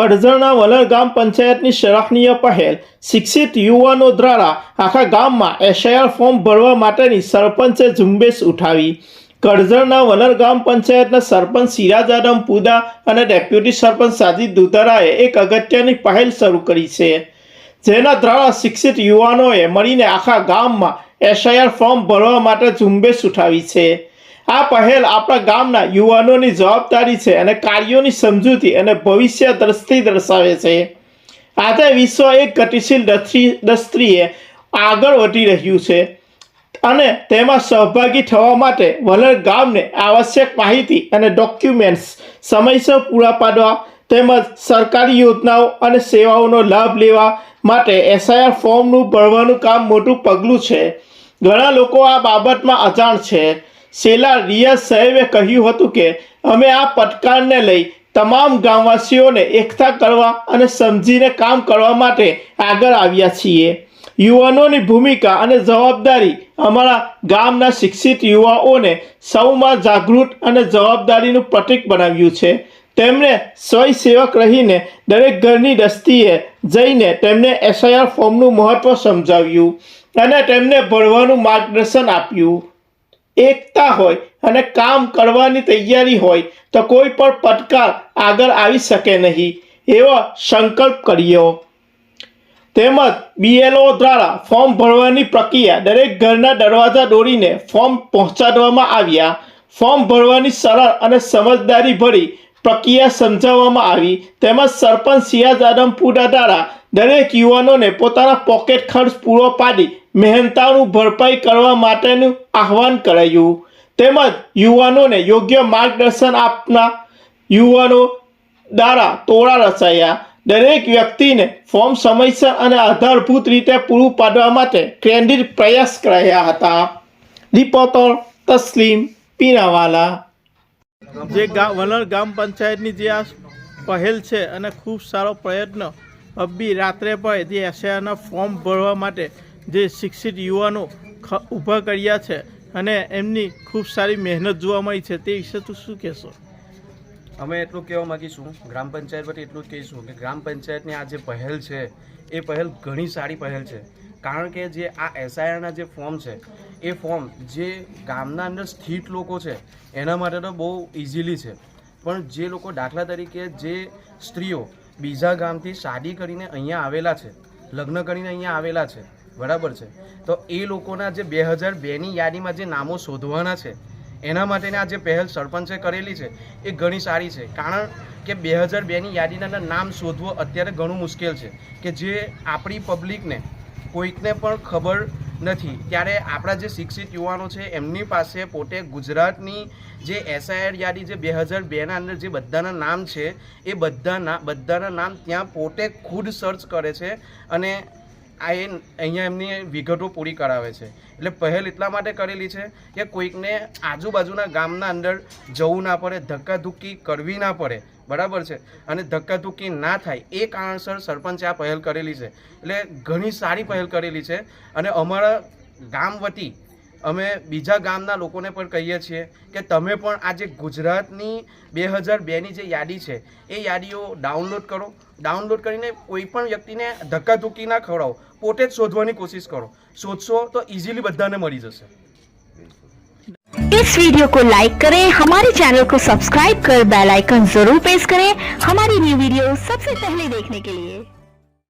કડઝરના વલણ ગામ પંચાયતની સરાહનીય પહેલ. શિક્ષિત યુવાનો દ્વારા આખા ગામમાં એસઆઈઆર ફોર્મ ભરવા માટેની સરપંચે ઝુંબેશ ઉઠાવી. કરજણના વલર ગામ પંચાયતના સરપંચ સિરાજ આદમ પુદા અને ડેપ્યુટી સરપંચ સાજીદ દુધારાએ એક અગત્યની પહેલ શરૂ કરી છે. જેના દ્વારા શિક્ષિત યુવાનોએ મળીને આખા ગામમાં એસઆઈઆર ફોર્મ ભરવા માટે ઝુંબેશ ઉઠાવી છે. આ પહેલ આપણા ગામના યુવાનોની જવાબદારી છે અને કાર્યોની સમજૂતી અને ભવિષ્ય દ્રષ્ટિ દર્શાવે છે. આજે વિશ્વ એક ગતિશીલ દ્રષ્ટિ- દ્રષ્ટિએ આગળ વધી રહ્યું છે અને તેમાં સહભાગી થવા માટે વલણ ગામને આવશ્યક માહિતી અને ડોક્યુમેન્ટ્સ સમયસર પૂરા પાડવા તેમજ સરકારી યોજનાઓ અને સેવાઓનો લાભ લેવા માટે એસઆઈઆર ફોર્મનું ભરવાનું કામ મોટું પગલું છે. ઘણા લોકો આ બાબતમાં અજાણ છે. શેલા રિયાઝ સાહેબે કહ્યું હતું કે, અમે આ પડકારને લઈ તમામ ગામવાસીઓને એકઠા કરવા અને સમજીને કામ કરવા માટે આગળ આવ્યા છીએ. યુવાનોની ભૂમિકા અને જવાબદારી અમારા ગામના શિક્ષિત યુવાઓને સૌમાં જાગૃત અને જવાબદારીનું પ્રતીક બનાવ્યું છે. તેમણે સ્વયંસેવક રહીને દરેક ઘરની દસ્તીએ જઈને તેમને એસઆઈઆર ફોર્મનું મહત્ત્વ સમજાવ્યું અને તેમને ભરવાનું માર્ગદર્શન આપ્યું. એકતા હોય અને કામ કરવાની તૈયારી હોય તો કોઈ પણ પડકાર આગળ આવી શકે નહીં. એવો સંકલ્પ કર્યો તેમજ બીએલઓ દ્વારા ફોર્મ ભરવાની પ્રક્રિયા દરેક ઘરના દરવાજા દોડીને ફોર્મ પહોંચાડવામાં આવ્યા. ફોર્મ ભરવાની સરળ અને સમજદારી ભરી પ્રક્રિયા સમજાવવામાં આવી. તેમજ સરપંચ સિયાજ આદમપુરા દ્વારા દરેક યુવાનોને પોતાના પોકેટ ખર્ચ પૂરો પાડી મહેનતાનું ભરપાઈ કરવા માટેનું આહવાન કરાયું. તેમજ યુવાનોને યોગ્ય માર્ગદર્શન આપના યુવાનો દ્વારા તોડા રચાયા. દરેક વ્યક્તિને ફોર્મ સમયસર અને આધારભૂત રીતે પૂરું પાડવા માટે કેન્દ્રિત પ્રયાસ કરાયા હતા. રિપોર્ટર તસ્લીમ પીનાવાલા જે ગામ, વલણ ગામ પંચાયતની જે આ પહેલ છે અને ખૂબ સારો પ્રયત્ન અબી રાત્રે પણ જે એસઆઈઆરના ફોર્મ ભરવા માટે જે શિક્ષિત યુવાનો ઊભા કર્યા છે અને એમની ખૂબ સારી મહેનત જોવા મળી છે તે વિશે તું શું કહેશો? અમે એટલું કહેવા માગીશું, ગ્રામ પંચાયત પરથી એટલું જ કહીશું કે ગ્રામ પંચાયતની આ જે પહેલ છે, એ પહેલ ઘણી સારી પહેલ છે. કારણ કે જે આ એસઆઈઆરના જે ફોર્મ છે, એ ફોર્મ જે ગામના અંદર સ્થિત લોકો છે, એના માટે તો બહુ ઇઝીલી છે. પણ જે લોકો દાખલા તરીકે જે સ્ત્રીઓ બીજા ગામથી શાદી કરીને અહીંયા આવેલા છે, લગ્ન કરીને અહીંયા આવેલા છે બરાબર છે. તો એ લોકોના જે બે હજાર બેની યાદીમાં જે નામો શોધવાના છે, એના માટેની આ જે પહેલ સરપંચે કરેલી છે, એ ઘણી સારી છે. કારણ કે બે હજાર બેની યાદીના નામ શોધવું અત્યારે ઘણું મુશ્કેલ છે કે જે આપણી પબ્લિકને, કોઈકને પણ ખબર નથી. ત્યારે આપણા જે શિક્ષિત યુવાનો છે, એમની પાસે પોતે ગુજરાતની જે એસઆઈઆર યાદી જે બે હજાર બેના અંદર જે બધાના નામ છે, એ બધાના બધાના નામ ત્યાં પોતે ખુદ સર્ચ કરે છે અને આ એ અહીંયા એમની વિગતો પૂરી કરાવે છે. એટલે પહેલ એટલા માટે કરેલી છે કે કોઈકને આજુબાજુના ગામના અંદર જવું ના પડે, ધક્કાધુક્કી કરવી ના પડે. બરાબર છે? અને ધક્કાધુક્કી ના થાય એ કારણસર સરપંચે આ પહેલ કરેલી છે. એટલે ઘણી સારી પહેલ કરેલી છે. અને અમારા ગામ વતી અમે બીજા ગામના લોકોને પણ કહીએ છીએ કે તમે પણ આ જે ગુજરાતની બે હજાર બેની જે યાદી છે એ યાદીઓ ડાઉનલોડ કરો ડાઉનલોડ કરીને કોઈ પણ વ્યક્તિને ધક્કાધુક્કી ના ખવડાવો પોતે જ શોધવાની કોશિશ કરો શોધશો તો ઇઝીલી બધાને મળી જશે इस वीडियो को लाइक करें हमारे चैनल को सब्सक्राइब कर बेल आइकन जरूर प्रेस करें हमारी न्यू वीडियो सबसे पहले देखने के लिए